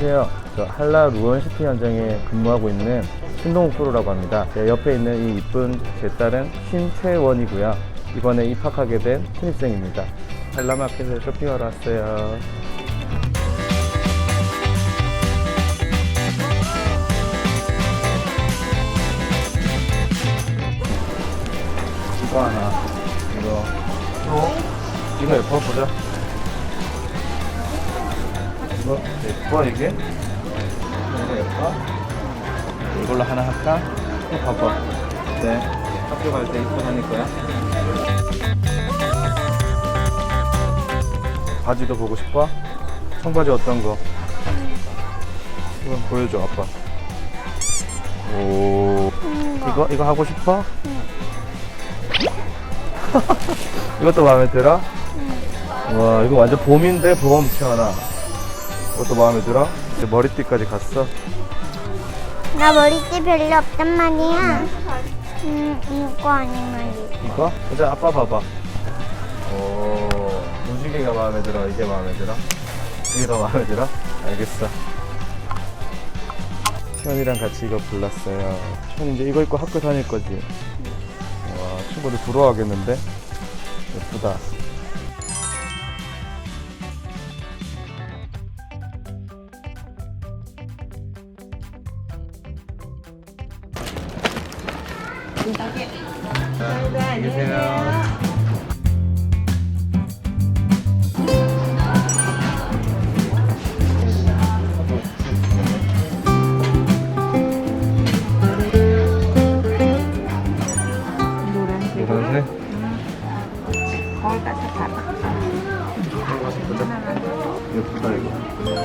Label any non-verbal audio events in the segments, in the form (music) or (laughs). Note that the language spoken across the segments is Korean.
안녕하세요. 저 한라 루원시티 현장에 근무하고 있는 신동욱 프로라고 합니다. 제 옆에 있는 이 이쁜 제 딸은 신채원이고요. 이번에 입학하게 된 신입생입니다. 한라마켓에 쇼핑하러 왔어요. 이거 하나, 이거 또 이거 예뻐 보자. 이거 예뻐 이게? 이거 예뻐? 이걸로 하나 할까? 이거 봐봐. 네. 학교 갈 때 입고 다닐 거야. 바지도 보고 싶어? 청바지 어떤 거? 이건 보여줘 아빠. 오. 이거 이거 하고 싶어? (laughs) 이것도 마음에 들어? 와 이거 완전 봄인데 봄 시원하. 이것도 마음에 들어? 이제 머리띠까지 갔어. 나 머리띠 별로 없단 말이야. 음, 이거 아니면 이거. 이거? 이제 아빠 봐봐. 오, 무지개가 마음에 들어. 이게 마음에 들어? 이게 더 마음에 들어? 알겠어. 시원이랑 같이 이거 골랐어요. 시원 이제 이거 입고 학교 다닐 거지? 와, 친구들 부러워하겠는데? 예쁘다. 안녕히 계세요.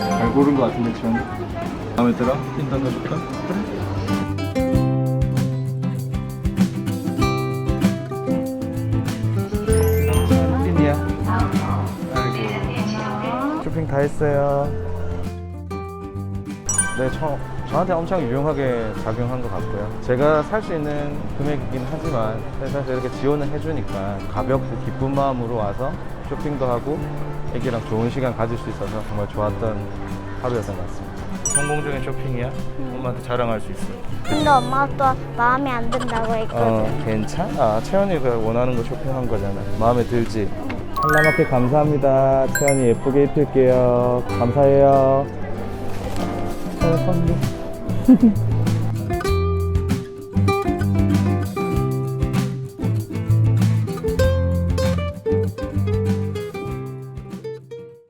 잘 고른 거 같은데 지금 마음에 들어? 핀 던져줄까? 그래 다 했어요 네, 저, 저한테 엄청 유용하게 작용한 것 같고요. 제가 살 수 있는 금액이긴 하지만 회사에서 이렇게 지원을 해주니까 가볍고 기쁜 마음으로 와서 쇼핑도 하고 애기랑 좋은 시간 가질 수 있어서 정말 좋았던 하루였던 것 같습니다. 성공적인 쇼핑이야? 엄마한테 자랑할 수 있어. 근데 엄마도 마음에 안 든다고 했거든. 어, 괜찮아. 채연이가 원하는 거 쇼핑한 거잖아. 마음에 들지? 한라마켓 감사합니다. 채연이 예쁘게 입힐게요. 감사해요. 어, 선물. (laughs)